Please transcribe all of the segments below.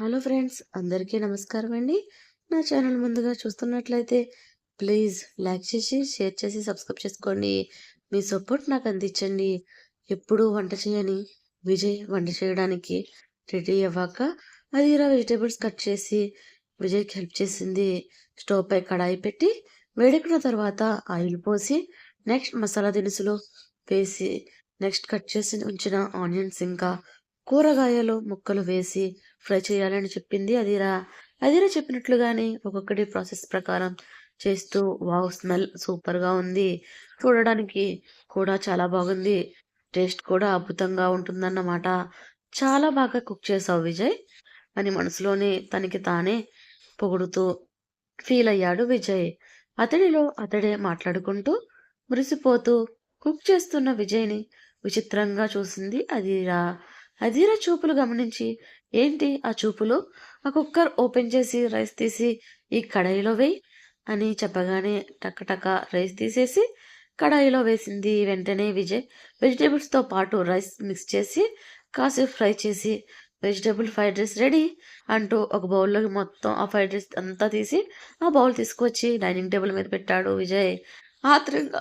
Hello friends అందరికీ నమస్కారం అండి. నా ఛానల్ ముందుగా చూస్తున్నట్లయితే ప్లీజ్ లైక్ చేసి షేర్ చేసి సబ్స్క్రైబ్ చేసుకోండి. మీ సపోర్ట్ నాకు అందించండి. ఎప్పుడు వంట చేయని విజయ్ వంట చేయడానికి రెడీ అవ్వాక అదిరా వెజిటేబుల్స్ కట్ చేసి విజయ్కి హెల్ప్ చేసింది. స్టవ్ పై కడాయి పెట్టి వేడెక్కిన తర్వాత ఆయిల్ పోసి నెక్స్ట్ మసాలా దినుసులు వేసి నెక్స్ట్ కట్ చేసి ఉంచిన ఆనియన్స్ ఇంకా కూరగాయలు ముక్కలు వేసి ఫ్రై చేయాలని చెప్పింది అదిరా. అదిరా చెప్పినట్లుగానే ఒక్కొక్కటి ప్రాసెస్ ప్రకారం చేస్తూ వావ్ స్మెల్ సూపర్గా ఉంది. చూడడానికి కూడా చాలా బాగుంది. టేస్ట్ కూడా అద్భుతంగా ఉంటుందన్నమాట. చాలా బాగా కుక్ చేసావు విజయ్. అని మనసులోనే తనకి తానే పొగుడుతూ ఫీల్ అయ్యాడు విజయ్. అతడిలో అతడే మాట్లాడుకుంటూ మురిసిపోతూ కుక్ చేస్తున్న విజయ్ని విచిత్రంగా చూసింది అదిరా. అధీర చూపులు గమనించి ఏంటి ఆ చూపులు? ఆ కుక్కర్ ఓపెన్ చేసి రైస్ తీసి ఈ కడాయిలో వేయి అని చెప్పగానే టక్క రైస్ తీసేసి కడాయిలో వేసింది వెంటనే విజయ్ వెజిటేబుల్స్తో పాటు రైస్ మిక్స్ చేసి కాసేపు ఫ్రై చేసి వెజిటేబుల్ ఫ్రైడ్ రైస్ రెడీ అంటూ ఒక బౌల్లోకి మొత్తం ఆ ఫ్రైడ్ రైస్ అంతా తీసి ఆ బౌల్ తీసుకొచ్చి డైనింగ్ టేబుల్ మీద పెట్టాడు విజయ్. ఆత్రంగా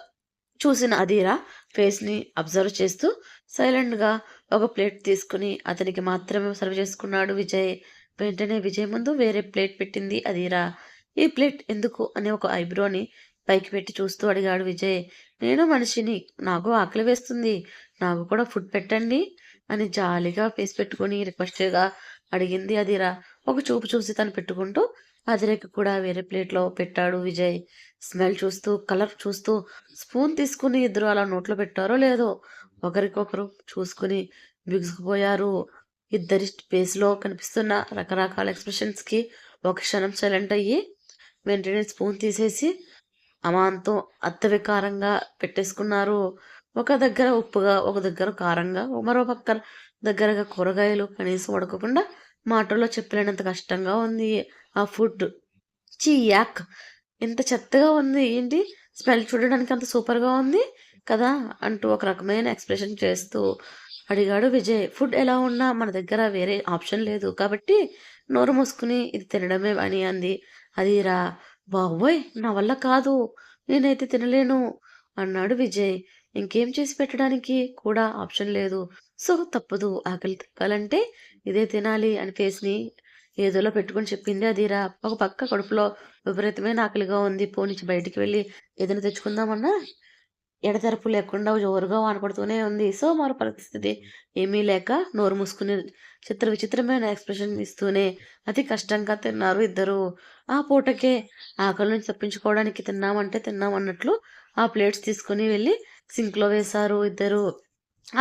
చూసిన అధీరా ఫేస్ని అబ్జర్వ్ చేస్తూ సైలెంట్గా ఒక ప్లేట్ తీసుకుని అతనికి మాత్రమే సర్వ్ చేసుకున్నాడు విజయ్. వెంటనే విజయ్ ముందు వేరే ప్లేట్ పెట్టింది. అదిరా ఈ ప్లేట్ ఎందుకు? అనే ఒక ఐబ్రోని పైకి పెట్టి చూస్తూ అడిగాడు విజయ్. నేను మనిషిని నాకు ఆకలి వేస్తుంది. నాకు కూడా ఫుడ్ పెట్టండి అని జాలిగా ఫేస్ పెట్టుకుని రిక్వెస్ట్గా అడిగింది అదిరా. ఒక చూపు చూసి తను పెట్టుకుంటూ అదిరేకి కూడా వేరే ప్లేట్లో పెట్టాడు విజయ్. స్మెల్ చూస్తూ కలర్ చూస్తూ స్పూన్ తీసుకుని ఇద్దరు అలా నోట్లో పెట్టారో లేదో ఒకరికొకరు చూసుకుని బిగుసుకుపోయారు. ఇద్దరి ఫేస్లో కనిపిస్తున్న రకరకాల ఎక్స్ప్రెషన్స్కి ఒక క్షణం సైలెంట్ అయ్యి వెంటనే స్పూన్ తీసేసి అమాంతో అత్తవికారంగా పెట్టేసుకున్నారు. ఒక దగ్గర ఉప్పుగా ఒక దగ్గర కారంగా మరో పక్క దగ్గరగా కూరగాయలు కనీసం ఉడకకుండా మాటల్లో చెప్పలేనంత కష్టంగా ఉంది ఆ ఫుడ్. చీ యాక్ ఇంత చెత్తగా ఉంది. ఏంటి? స్మెల్ చూడడానికి అంత సూపర్గా ఉంది. కదా? అంటూ ఒక రకమైన ఎక్స్ప్రెషన్ చేస్తూ అడిగాడు విజయ్. ఫుడ్ ఎలా ఉన్నా మన దగ్గర వేరే ఆప్షన్ లేదు. కాబట్టి నోరు మూసుకుని ఇది తినడమే అని అంది. అదిరా బాబోయ్! నా వల్ల కాదు. నేనైతే తినలేను అన్నాడు విజయ్. ఇంకేం చేసి పెట్టడానికి కూడా ఆప్షన్ లేదు. సో తప్పదు. ఆకలి తగ్గాలంటే ఇదే తినాలి అని ఫేస్ని ఏదోలో పెట్టుకుని చెప్పింది అదిరా ఒక పక్క కడుపులో విపరీతమైన ఆకలిగా ఉంది. పోనిచ్చి బయటికి వెళ్ళి ఏదైనా తెచ్చుకుందామన్నా ఎడతెరపు లేకుండా జోరుగా వానపడుతూనే ఉంది. సో మరో పరిస్థితి ఏమీ లేక నోరు మూసుకుని చిత్ర విచిత్రమైన ఎక్స్ప్రెషన్ ఇస్తూనే అతి కష్టంగా తిన్నారు ఇద్దరు. ఆ పూటకే ఆకలి నుంచి తప్పించుకోవడానికి తిన్నామంటే తిన్నాం అన్నట్లు ఆ ప్లేట్స్ తీసుకుని వెళ్ళి సింక్లో వేశారు ఇద్దరు.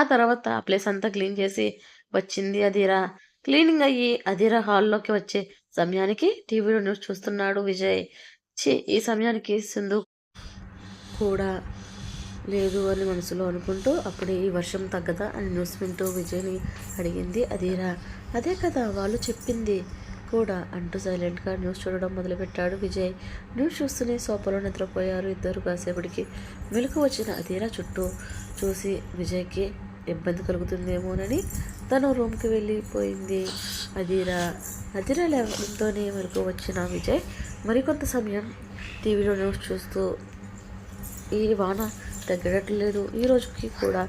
ఆ తర్వాత ఆ ప్లేస్ అంతా క్లీన్ చేసి వచ్చింది అదిరా క్లీనింగ్ అయ్యి అదిరా హాల్లోకి వచ్చే సమయానికి టీవీలో న్యూస్ చూస్తున్నాడు విజయ్. ఈ సమయానికి సింధు కూడా లేదు అని మనసులో అనుకుంటూ అప్పుడే ఈ వర్షం తగ్గదా అని న్యూస్ వింటూ విజయ్ని అడిగింది అదేరా అదే కదా వాళ్ళు చెప్పింది కూడా అంటూ సైలెంట్గా న్యూస్ చూడడం మొదలుపెట్టాడు విజయ్. న్యూస్ చూస్తూనే సోఫాలో నిద్రపోయారు ఇద్దరు కాసేపటికి. మెలకు వచ్చిన అదీరా చుట్టూ చూసి విజయ్కి ఇబ్బంది కలుగుతుందేమోనని తను రూమ్కి వెళ్ళిపోయింది. అదిరా అదిరా లేవడంతోనే మెలకు వచ్చిన విజయ్ మరికొంత సమయం టీవీలో న్యూస్ చూస్తూ ఈ వాన తగ్గడట్లేదు ఈ రోజుకి కూడా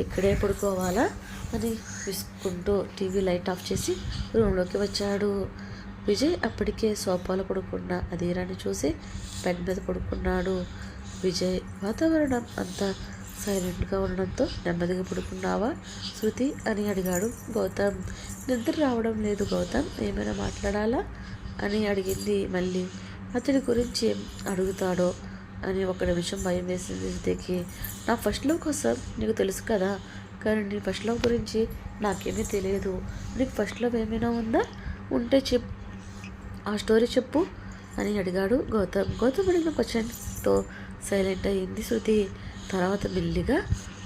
ఇక్కడే పడుకోవాలా అని విసుకుంటూ టీవీ లైట్ ఆఫ్ చేసి రూమ్లోకి వచ్చాడు. విజయ్ అప్పటికే సోఫాలో పడుకున్న అధీరాన్ని చూసి బెడ్ మీద పడుకున్నాడు. విజయ్ వాతావరణం అంతా సైలెంట్గా ఉండడంతో నెమ్మదిగా పడుకున్నావా? శృతి అని అడిగాడు గౌతమ్. నిద్ర రావడం లేదు గౌతమ్ ఏమైనా మాట్లాడాలా? అని అడిగింది మళ్ళీ. అతడి గురించి ఏం అడుగుతాడో అని ఒక నిమిషం భయం వేసింది శృతికి నా ఫస్ట్ లవ్ కోసం నీకు తెలుసు కదా కానీ నీ ఫస్ట్ లవ్ గురించి నాకేమీ తెలియదు. నీకు ఫస్ట్ లవ్ ఏమైనా ఉందా? ఉంటే చెప్ ఆ స్టోరీ చెప్పు అని అడిగాడు గౌతమ్. గౌతమ్ అడిగిన క్వశ్చన్తో సైలెంట్ అయ్యింది శృతి. తర్వాత మెల్లిగా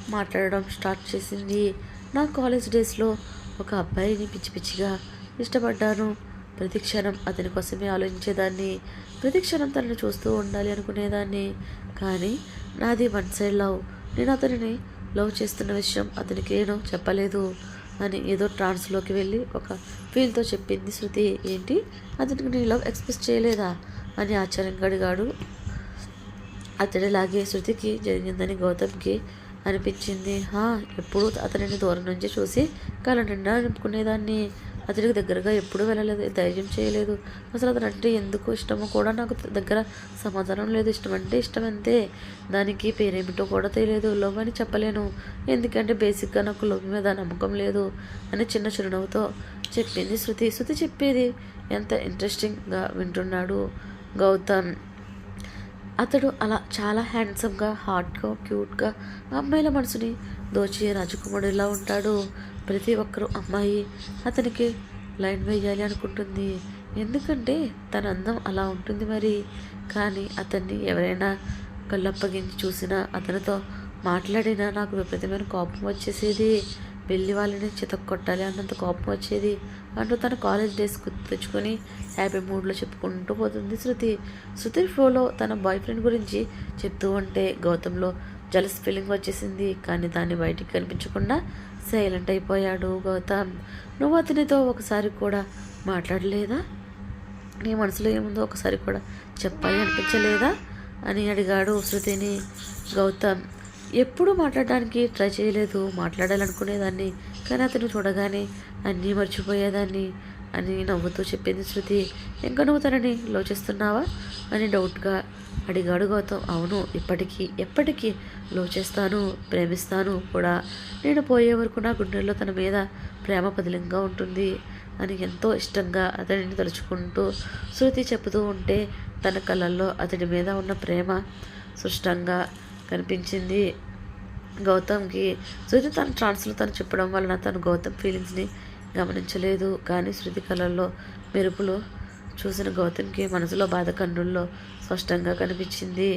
మాట్లాడడం స్టార్ట్ చేసింది. నా కాలేజ్ డేస్లో ఒక అబ్బాయిని పిచ్చి పిచ్చిగా ఇష్టపడ్డాను. ప్రతిక్షణం అతని కోసమే ఆలోచించేదాన్ని. ప్రతిక్షణం తనని చూస్తూ ఉండాలి అనుకునేదాన్ని. కానీ నాది వన్ సైడ్ లవ్. నేను అతనిని లవ్ చేస్తున్న విషయం అతనికి ఏనో చెప్పలేదు. అని ఏదో ట్రాన్స్లోకి వెళ్ళి ఒక ఫీల్తో చెప్పింది శృతి. ఏంటి? అతనికి నీ లవ్ ఎక్స్ప్రెస్ చేయలేదా? అని ఆశ్చర్యంగా అడిగాడు. అతడిలాగే శృతికి జరిగిందని గౌతమ్కి అనిపించింది. హా ఎప్పుడూ అతనిని దూరం నుంచి చూసి కళ్ళ నిండా నింపుకునేదాన్ని. అతడికి దగ్గరగా ఎప్పుడూ వెళ్ళలేదు ధైర్యం చేయలేదు. అసలు అతను అంటే ఎందుకు ఇష్టమో కూడా నాకు దగ్గర సమాధానం లేదు. ఇష్టం అంటే ఇష్టం అంతే. దానికి పేరేమిటో కూడా తెలియదు. లవ్ అని చెప్పలేను. ఎందుకంటే బేసిక్గా నాకు లవ్ మీద నమ్మకం లేదు అని చిన్న చిరునవ్వుతో చెప్పింది శృతి. శృతి చెప్పేది ఎంత ఇంట్రెస్టింగ్గా వింటున్నాడు గౌతమ్. అతడు అలా చాలా హ్యాండ్సమ్గా హాట్గా క్యూట్గా అమ్మాయిల మనసుని దోచి రాజకుమారుడిలా ఉంటాడు. ప్రతి ఒక్కరూ అమ్మాయి అతనికి లైన్ వేయాలి అనుకుంటుంది. ఎందుకంటే తన అందం అలా ఉంటుంది మరి. కానీ అతన్ని ఎవరైనా కళ్ళప్పగించి చూసినా అతనితో మాట్లాడినా నాకు విపరీతమైన కోపం వచ్చేసేది. వెళ్ళి వాళ్ళని చితక్కొట్టాలి అన్నంత కోపం వచ్చేది. అంటూ తన కాలేజ్ డేస్ గుర్తు తెచ్చుకొని హ్యాపీ మూడ్లో చెప్పుకుంటూ పోతుంది శృతి. శృతి ఫ్లోలో తన బాయ్ ఫ్రెండ్ గురించి చెప్తూ ఉంటే గౌతంలో జలస్ ఫీలింగ్ వచ్చేసింది. కానీ దాన్ని బయటికి కనిపించకుండా సైలెంట్ అయిపోయాడు గౌతమ్. నువ్వు అతనితో ఒకసారి కూడా మాట్లాడలేదా? నీ మనసులో ఏముందో ఒకసారి కూడా చెప్పాలి అనిపించలేదా? అని అడిగాడు శృతిని. గౌతమ్ ఎప్పుడూ మాట్లాడడానికి ట్రై చేయలేదు. మాట్లాడాలనుకునేదాన్ని కానీ అతను చూడగానే అన్నీ మర్చిపోయేదాన్ని. అని నవ్వుతూ చెప్పింది శృతి. ఇంకా నువ్వు తనని? లోచిస్తున్నావా? అని డౌట్గా అడిగాడు గౌతమ్. అవును ఇప్పటికీ ఎప్పటికీ లోచేస్తాను ప్రేమిస్తాను కూడా. నేను పోయే వరకు నా గుండెల్లో తన మీద ప్రేమ పదిలంగా ఉంటుంది అని ఎంతో ఇష్టంగా అతడిని తలుచుకుంటూ శృతి చెబుతూ ఉంటే తన కళ్ళల్లో అతడి మీద ఉన్న ప్రేమ స్పష్టంగా కనిపించింది. గౌతమ్కి శృతి తన ట్రాన్స్లో తను చెప్పడం వలన తను గౌతమ్ ఫీలింగ్స్ని గమనించలేదు. కానీ శృతి కళల్లో మెరుపులు చూసిన గౌతమ్కి మనసులో బాధ కన్నుల్లో స్పష్టంగా కనిపించింది.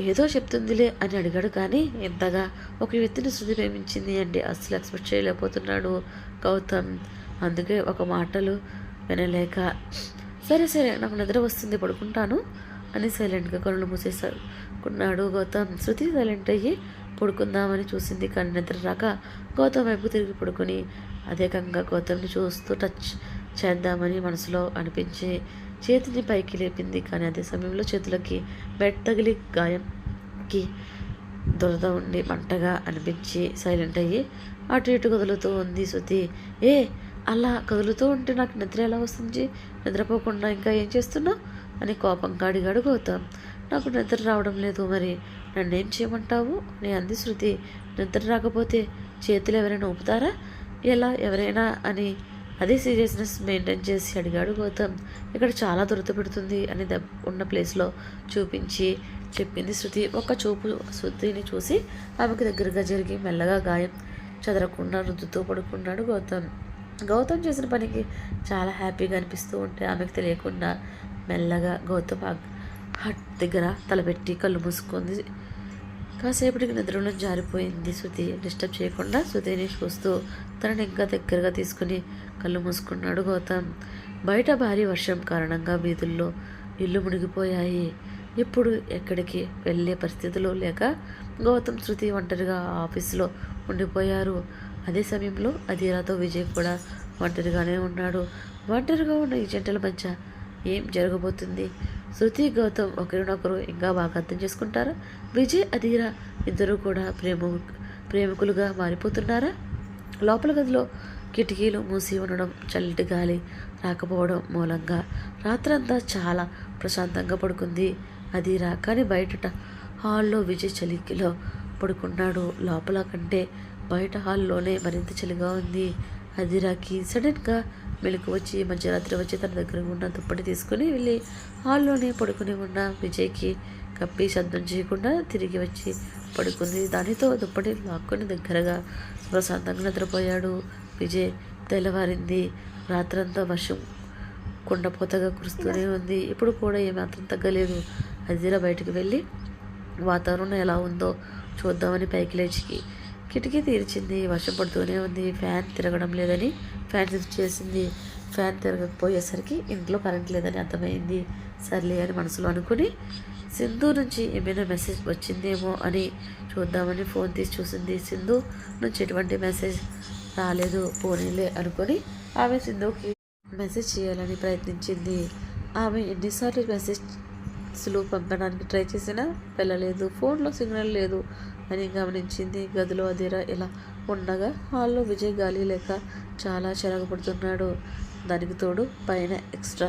ఏదో చెప్తుందిలే అని అడిగాడు. కానీ ఎంతగా? ఒక వ్యక్తిని శృతి ప్రేమించింది అంటే అస్సలు ఎక్స్పెక్ట్ చేయలేకపోతున్నాడు గౌతమ్. అందుకే ఒక మాటలు వినలేక సరే సరే నాకు నిద్ర వస్తుంది పడుకుంటాను అని సైలెంట్గా కళ్ళు మూసేసుకున్నాడు గౌతమ్. శృతి సైలెంట్ అయ్యి పడుకుందామని చూసింది. కానీ నిద్ర రాక గౌతమ్ వైపు తిరిగి పడుకుని అధికంగా గౌతమ్ని చూస్తూ టచ్ చేద్దామని మనసులో అనిపించి చేతిని పైకి లేపింది. కానీ అదే సమయంలో చేతులకి బెడ్ తగిలి గాయంకి దురద ఉండి మంటగా అనిపించి సైలెంట్ అయ్యి అటు ఇటు కదులుతూ ఉంది శృతి. ఏ అలా కదులుతూ ఉంటే నాకు నిద్ర ఎలా వస్తుంది? నిద్రపోకుండా ఇంకా ఏం చేస్తున్నావు అని కోపంగా అడిగాడు గౌతమ్. నాకు నిద్ర రావడం లేదు మరి. నన్నేం చేయమంటావు? నీ అంది శృతి. నిద్ర రాకపోతే చేతులు ఎవరైనా ఊపుతారా? ఎలా ఎవరైనా అని అదే సీరియస్నెస్ మెయింటైన్ చేసి అడిగాడు గౌతమ్. ఇక్కడ చాలా దురద పెడుతుంది అని దెబ్బ ఉన్న ప్లేస్లో చూపించి చెప్పింది శృతి. ఒక చూపు శృతిని చూసి ఆమెకు దగ్గరగా జరిగి మెల్లగా గాయం చదరకుండా రుద్దుతూ పడుకున్నాడు గౌతమ్. గౌతమ్ చేసిన పనికి చాలా హ్యాపీగా అనిపిస్తూ ఉంటే ఆమెకు తెలియకుండా మెల్లగా గౌతమ్ హట్ దగ్గర తలపెట్టి కళ్ళు మూసుకుంది. కాసేపటికి నిద్రలో జారిపోయింది శృతి. డిస్టర్బ్ చేయకుండా శృతిని చూస్తూ తనని ఇంకా దగ్గరగా తీసుకుని కళ్ళు మూసుకున్నాడు గౌతమ్. బయట భారీ వర్షం కారణంగా వీధుల్లో ఇల్లు మునిగిపోయాయి. ఇప్పుడు ఎక్కడికి వెళ్ళే పరిస్థితులు లేక గౌతమ్ శృతి ఒంటరిగా ఆఫీసులో ఉండిపోయారు. అదే సమయంలో అధీరాతో విజయ్ కూడా ఒంటరిగానే ఉన్నాడు. ఒంటరిగా ఉన్న ఈ జంటల మధ్య ఏం జరగబోతుంది? శృతి గౌతమ్ ఒకరినొకరు ఇంకా బాగా అర్థం చేసుకుంటారా? విజయ్ అధీరా ఇద్దరు కూడా ప్రేమ ప్రేమికులుగా మారిపోతున్నారా? లోపల గదిలో కిటికీలు మూసి ఉండడం చల్లటి గాలి రాకపోవడం మూలంగా రాత్రంతా చాలా ప్రశాంతంగా పడుకుంది అధీరా. కానీ బయట హాల్లో విజయ్ చలికిలో పడుకున్నాడు. లోపల కంటే బయట హాల్లోనే మరింత చలిగా ఉంది. అదిరాకి సడన్గా మెలకు వచ్చి మధ్యరాత్రి వచ్చి తన దగ్గర ఉన్న దుప్పటి తీసుకుని వెళ్ళి హాల్లోనే పడుకుని ఉన్న విజయ్కి కప్పి శబ్దం చేయకుండా తిరిగి వచ్చి పడుకుంది. దానితో దుప్పటి లాక్కొని దగ్గరగా ప్రశాంతంగా నిద్రపోయాడు విజయ్. తెల్లవారింది. రాత్రంతా వర్షం కుండపోతగా కురుస్తూనే ఉంది. ఇప్పుడు కూడా ఏమాత్రం తగ్గలేదు. అదిరా బయటకు వెళ్ళి వాతావరణం ఎలా ఉందో చూద్దామని పైకి లేచి కిటికీ తీర్చింది వర్షం పడుతూనే ఉంది ఫ్యాన్ తిరగడం లేదని ఫ్యాన్ స్విచ్ చేసింది. ఫ్యాన్ తిరగకపోయేసరికి ఇంట్లో కరెంట్ లేదని అర్థమైంది. సర్లే అని మనసులో అనుకుని సింధు నుంచి ఏమైనా మెసేజ్ వచ్చిందేమో అని చూద్దామని ఫోన్ తీసి చూసింది. సింధు నుంచి ఎటువంటి మెసేజ్ రాలేదు పోనీలే అనుకొని ఆమె సింధుకి మెసేజ్ చేయాలని ప్రయత్నించింది. ఆమె ఎన్నిసార్లు మెసేజ్లు పంపడానికి ట్రై చేసినా వెళ్ళలేదు ఫోన్లో సిగ్నల్ లేదు. అని గమనించింది. గదిలో అదిరా ఇలా ఉండగా హాల్లో విజయ్ గాలి లేక చాలా చెరగబడుతున్నాడు. దానికి తోడు పైన ఎక్స్ట్రా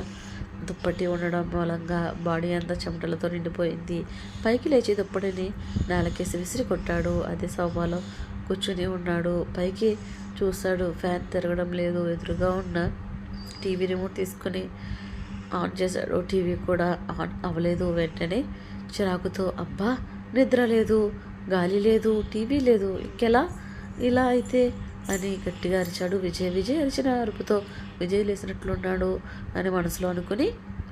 దుప్పటి ఉండడం మూలంగా బాడీ అంతా చెమటలతో నిండిపోయింది. పైకి లేచి దుప్పటిని నేలకేసి విసిరి కొట్టాడు. అదే సోఫాలో కూర్చుని ఉన్నాడు. పైకి చూశాడు. ఫ్యాన్ తిరగడం లేదు. ఎదురుగా ఉన్న టీవీ రిమోట్ తీసుకొని ఆన్ చేశాడు. టీవీ కూడా ఆన్ అవ్వలేదు. వెంటనే చిరాకుతో అబ్బా! నిద్ర లేదు. గాలి లేదు టీవీ లేదు ఇంకెలా? ఇలా అయితే అని గట్టిగా అరిచాడు విజయ్. విజయ్ అరిచిన అరుపుతో విజయ్ లేచినట్లున్నాడు అని మనసులో అనుకుని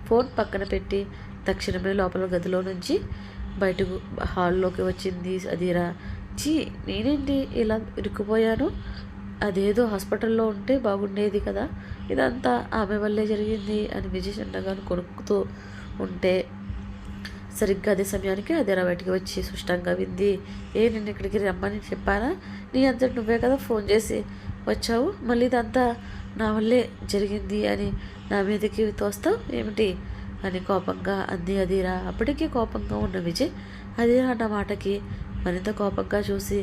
ఫోన్ పక్కన పెట్టి తక్షణమే లోపల గదిలో నుంచి బయటకు హాల్లోకి వచ్చింది అదిరా చీ నేనేంటి ఇలా ఇరుక్కుపోయాను? అదేదో హాస్పిటల్లో ఉంటే బాగుండేది కదా. ఇదంతా ఆమె వల్లే జరిగింది అని విజయ్ చిన్నగాను కొనుక్కుతూ ఉంటే సరిగ్గా అదే సమయానికి అదేరా బయటికి వచ్చి సుష్టంగా వింది. ఏ నేను ఇక్కడికి రమ్మని చెప్పానా? నీ అంతటి నువ్వే కదా ఫోన్ చేసి వచ్చావు. మళ్ళీ ఇదంతా నా వల్లే జరిగింది అని నా మీదకి తోస్తావు? ఏమిటి? అని కోపంగా అంది అదిరా అప్పటికే కోపంగా ఉన్న విజయ్ అదిరా అన్న మాటకి మరింత కోపంగా చూసి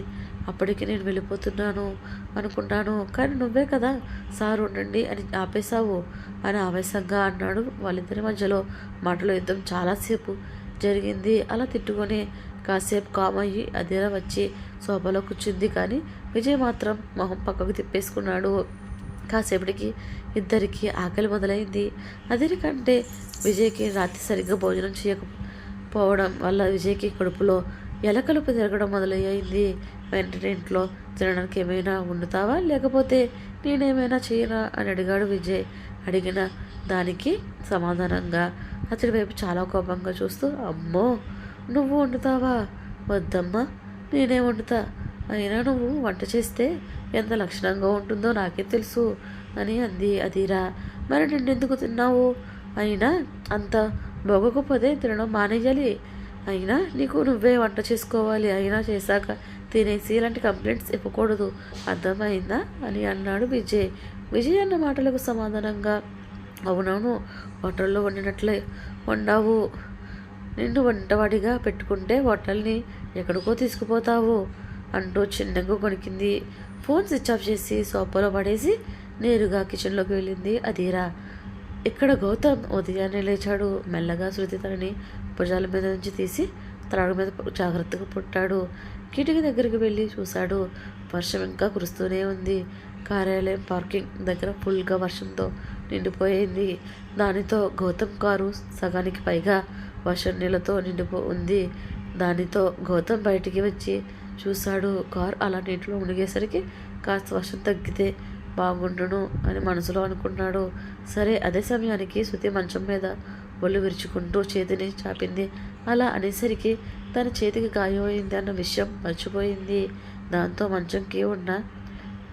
అప్పటికి నేను వెళ్ళిపోతున్నాను అనుకున్నాను కానీ నువ్వే కదా సార్ ఉండండి అని ఆపేశావు అని ఆవేశంగా అన్నాడు. వాళ్ళిద్దరి మధ్యలో మాటలు యుద్ధం చాలాసేపు జరిగింది. అలా తిట్టుకొని కాసేపు కామయ్యి అయ్యి అదిరా వచ్చి సోఫాలో కూర్చుంది. కానీ విజయ్ మాత్రం మొహం పక్కకు తిప్పేసుకున్నాడు. కాసేపటికి ఇద్దరికి ఆకలి మొదలైంది. అదిరికంటే విజయ్కి రాత్రి సరిగ్గా భోజనం చేయకపోవడం వల్ల విజయ్కి కడుపులో ఎలకలుపు తిరగడం మొదలయ్యింది. వెంటనే ఇంట్లో తినడానికి ఏమైనా వండుతావా? లేకపోతే నేనేమైనా చేయనా? అని అడిగాడు విజయ్. అడిగిన దానికి సమాధానంగా అతడి వైపు చాలా కోపంగా చూస్తూ అమ్మో నువ్వు వండుతావా? వద్దమ్మా నేనే వండుతా. అయినా నువ్వు వంట చేస్తే ఎంత లక్షణంగా ఉంటుందో నాకే తెలుసు అని అంది అదిరా మరి నిన్నెందుకు తిన్నావు? అయినా అంత బొగకపోతే తినడం మానేయాలి. అయినా నీకు నువ్వే వంట చేసుకోవాలి. అయినా చేశాక తినేసి ఇలాంటి కంప్లైంట్స్ ఇవ్వకూడదు. అర్థమైందా? అని అన్నాడు విజయ్. విజయ్ అన్న మాటలకు సమాధానంగా అవునవును హోటల్లో వండినట్లే వండావు. నిన్ను వంటవాడిగా పెట్టుకుంటే హోటల్ని ఎక్కడికో తీసుకుపోతావు అంటూ చిన్నగా కొనికింది. ఫోన్ స్విచ్ ఆఫ్ చేసి సోఫాలో పడేసి నేరుగా కిచెన్లోకి వెళ్ళింది అధీరా. ఇక్కడ గౌతమ్ ఉదయాన్నే లేచాడు. మెల్లగా శృతి తనని భుజాల మీద నుంచి తీసి త్రాడు మీద జాగ్రత్తగా పుట్టాడు. కిటికీ దగ్గరికి వెళ్ళి చూశాడు. వర్షం ఇంకా కురుస్తూనే ఉంది. కార్యాలయం పార్కింగ్ దగ్గర ఫుల్గా వర్షంతో నిండిపోయింది. దానితో గౌతమ్ కారు సగానికి పైగా వర్షం నీళ్ళతో నిండిపో ఉంది. దానితో గౌతమ్ బయటికి వచ్చి చూశాడు. కారు అలా నీటిలో మునిగేసరికి కాస్త వర్షం తగ్గితే బాగుండును అని మనసులో అనుకున్నాడు. సరే అదే సమయానికి శృతి మంచం మీద ఒళ్ళు విరుచుకుంటూ చేతిని చాపింది. అలా అనేసరికి తన చేతికి గాయమైంది అన్న విషయం మర్చిపోయింది. దాంతో మంచంకి ఉన్న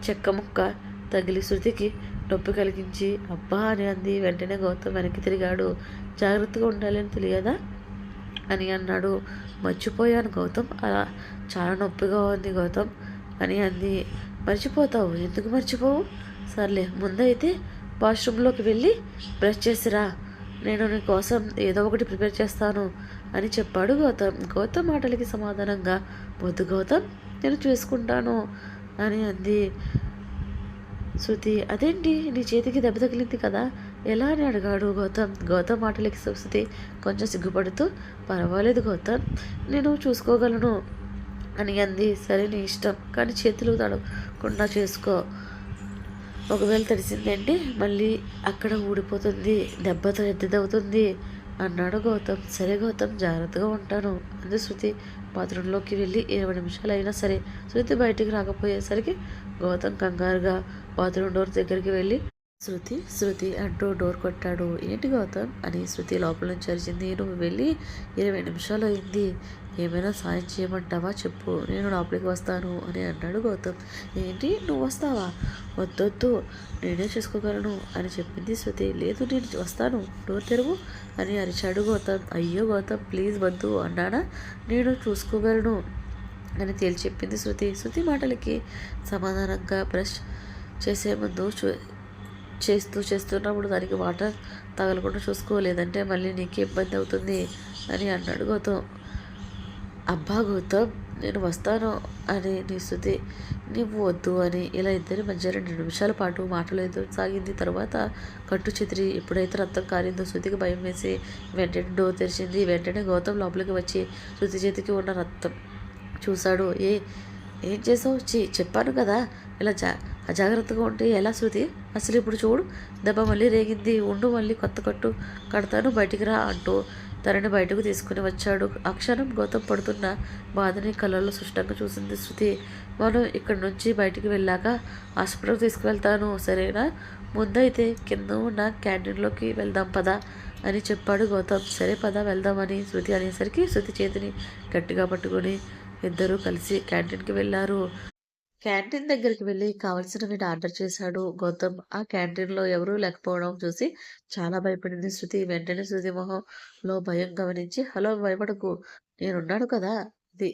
చెక్క ముక్క తగిలి శృతికి నొప్పి కలిగించి అబ్బా అని అంది. వెంటనే గౌతమ్ వెనక్కి తిరిగాడు. జాగ్రత్తగా ఉండాలని తెలియదా? అని అన్నాడు. మర్చిపోయాను గౌతమ్. అలా చాలా నొప్పిగా ఉంది గౌతమ్ అని అంది. మర్చిపోతావు? ఎందుకు మర్చిపోవు? సర్లే ముందైతే వాష్రూమ్లోకి వెళ్ళి బ్రష్ చేసిరా. నేను నీ కోసం ఏదో ఒకటి ప్రిపేర్ చేస్తాను అని చెప్పాడు గౌతమ్. గౌతమ్ మాటలకి సమాధానంగా వద్దు గౌతమ్ నేను చూసుకుంటాను అని అంది. శృతి అదేంటి? నీ చేతికి దెబ్బ తగిలింది కదా? ఎలా అని అడిగాడు గౌతమ్. గౌతమ్ మాటలకి శృతి కొంచెం సిగ్గుపడుతూ పర్వాలేదు గౌతమ్ నేను చూసుకోగలను అని అంది. సరే నీ ఇష్టం కానీ చేతులు తడకుండా చేసుకో. ఒకవేళ తడిసిందంటే మళ్ళీ అక్కడ ఊడిపోతుంది దెబ్బతో ఎద్దదవుతుంది అన్నాడు గౌతమ్. సరే గౌతమ్ జాగ్రత్తగా ఉంటాను అంది శృతి బాత్రూంలోకి వెళ్ళి ఇరవై నిమిషాలు అయినా సరే శృతి బయటికి రాకపోయేసరికి గౌతమ్ కంగారుగా బాత్రూమ్ డోర్ దగ్గరికి వెళ్ళి శృతి శృతి అంటూ డోర్ కొట్టాడు. ఏంటి గౌతమ్? అని శృతి లోపల నుంచి అరిచింది. నువ్వు వెళ్ళి ఇరవై నిమిషాలు అయింది. ఏమైనా సాయం చేయమంటావా చెప్పు. నేను లోపలికి వస్తాను అని అన్నాడు గౌతమ్. ఏంటి? నువ్వు వస్తావా? వద్దొద్దు. నేనే చేసుకోగలను అని చెప్పింది శృతి. లేదు నేను వస్తాను. డోర్ తెరువు అని అరిచాడు గౌతమ్. అయ్యో గౌతమ్ ప్లీజ్ వద్దు అన్నాడా నేను చూసుకోగలను. అని తేల్చి చెప్పింది శృతి. శృతి మాటలకి సమాధానంగా బ్రష్ చేసే ముందు చూ చేస్తూ చేస్తున్నప్పుడు దానికి వాటర్ తగలకుండా చూసుకోలేదంటే మళ్ళీ నీకు ఇబ్బంది అవుతుంది అని అన్నాడు గౌతమ్. అబ్బా గౌతమ్ నేను వస్తాను అని నీ శృతి. నువ్వు వద్దు అని ఇలా ఇద్దరి మధ్య రెండు నిమిషాల పాటు మాటలు ఎదురు సాగింది. తర్వాత కట్టు చెదిరి ఎప్పుడైతే రక్తం కారిందో శృతికి భయం వేసి వెంటనే డోర్ తెరిచింది. వెంటనే గౌతమ్ లోపలికి వచ్చి శృతి చేతికి ఉన్న రక్తం చూశాడు. ఏ ఏం చేసావు చి చెప్పాను కదా. ఇలా జా అజాగ్రత్తగా ఉంటే ఎలా శృతి? అసలు ఇప్పుడు చూడు దెబ్బ మళ్ళీ రేగింది. ఉండు మళ్ళీ కొత్త కట్టు కడతాను బయటికి రా అంటూ తనని బయటకు తీసుకుని వచ్చాడు. ఆ క్షణం గౌతమ్ పడుతున్న బాధని కళ్ళల్లో సుష్టంగా చూసింది శృతి. మనం ఇక్కడి నుంచి బయటికి వెళ్ళాక హాస్పిటల్కి తీసుకువెళ్తాను సరేనా? ముందైతే కింద ఉన్న క్యాంటీన్లోకి వెళ్దాం పదా అని చెప్పాడు గౌతమ్. సరే పద వెళ్దామని శృతి అనేసరికి శృతి చేతిని గట్టిగా పట్టుకొని ఇద్దరూ కలిసి క్యాంటీన్కి వెళ్ళారు. క్యాంటీన్ దగ్గరికి వెళ్ళి కావలసినవి ఆర్డర్ చేశాడు గౌతమ్. ఆ క్యాంటీన్లో ఎవరూ లేకపోవడం చూసి చాలా భయపడింది శృతి. వెంటనే శృతి మొహంలో భయం గమనించి హలో భయపడకు. నేనున్నాడు కదా. ఇది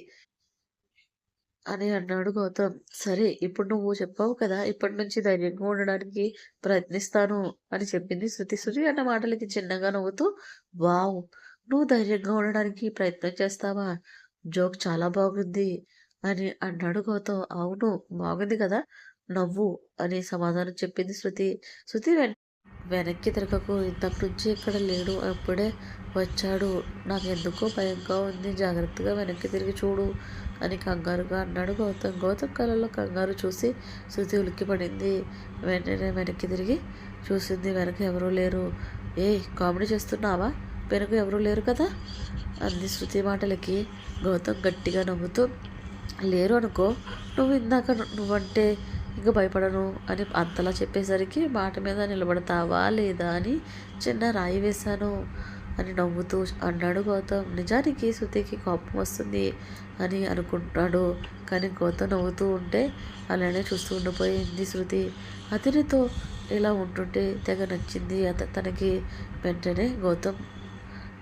అని అన్నాడు గౌతమ్. సరే ఇప్పుడు నువ్వు చెప్పావు కదా ఇప్పటి నుంచి ధైర్యంగా ఉండడానికి ప్రయత్నిస్తాను అని చెప్పింది శృతి. శృతి అన్న మాటలకి చిన్నగా నవ్వుతూ వావ్ నువ్వు ధైర్యంగా ఉండడానికి ప్రయత్నం చేస్తావా? జోక్ చాలా బాగుంది అని అన్నాడు గౌతమ్. అవును బాగుంది కదా నవ్వు అని సమాధానం చెప్పింది శృతి. శృతి వెన్ వెనక్కి తిరగకు ఇంతకు నుంచి ఇక్కడ లేడు అప్పుడే వచ్చాడు. నాకు ఎందుకో భయంగా ఉంది జాగ్రత్తగా వెనక్కి తిరిగి చూడు అని కంగారుగా అన్నాడు గౌతమ్. గౌతమ్ కళలో కంగారు చూసి శృతి ఉలిక్కి పడింది. వెంటనే వెనక్కి తిరిగి చూసింది వెనక ఎవరూ లేరు. ఏ కామెడీ చేస్తున్నావా? వెనుక ఎవరూ లేరు కదా? అంది శృతి మాటలకి గౌతమ్ గట్టిగా నవ్వుతూ. లేరు అనుకో నువ్వు ఇందాక నువ్వంటే ఇంకా భయపడను అని అంతలా చెప్పేసరికి మాట మీద నిలబడతావా లేదా అని చిన్న రాయి వేశాను అని నవ్వుతూ అన్నాడు గౌతమ్. నిజానికి శృతికి కోపం వస్తుంది అని అనుకుంటాడు కానీ గౌతమ్ నవ్వుతూ ఉంటే అలానే చూస్తూ ఉండిపోయింది శృతి. అతనితో ఇలా ఉంటుంటే తెగ నచ్చింది అత తనకి. వెంటనే గౌతమ్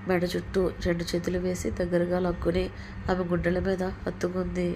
మెడ చుట్టూ రెండు చేతులు వేసి దగ్గరగా లాక్కుని ఆమె గుండెల మీద హత్తుకుంది